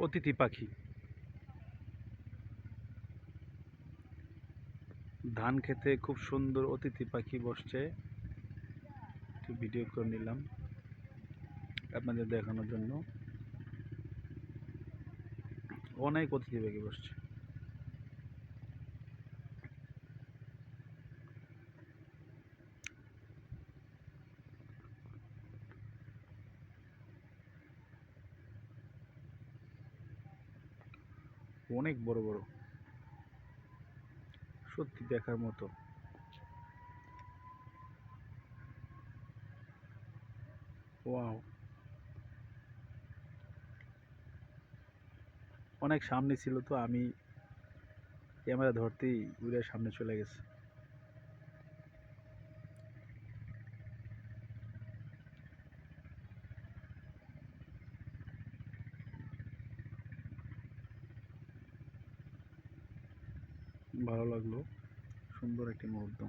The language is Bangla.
অতিথি পাখি। ধান খেতে খুব সুন্দর অতিথি পাখি বসছে। একটু ভিডিও করে নিলাম আপনাদের দেখানোর জন্য। অনেক অতিথি পাখি বসছে। অনেক বড় বড়। সত্যি দেখার মতো। ওয়াও। অনেক সামনে ছিল তো, আমি ক্যামেরা ধরতেই উড়ে সামনে চলে গেছে। ভালো লাগল। সুন্দর একটি মুহূর্ত।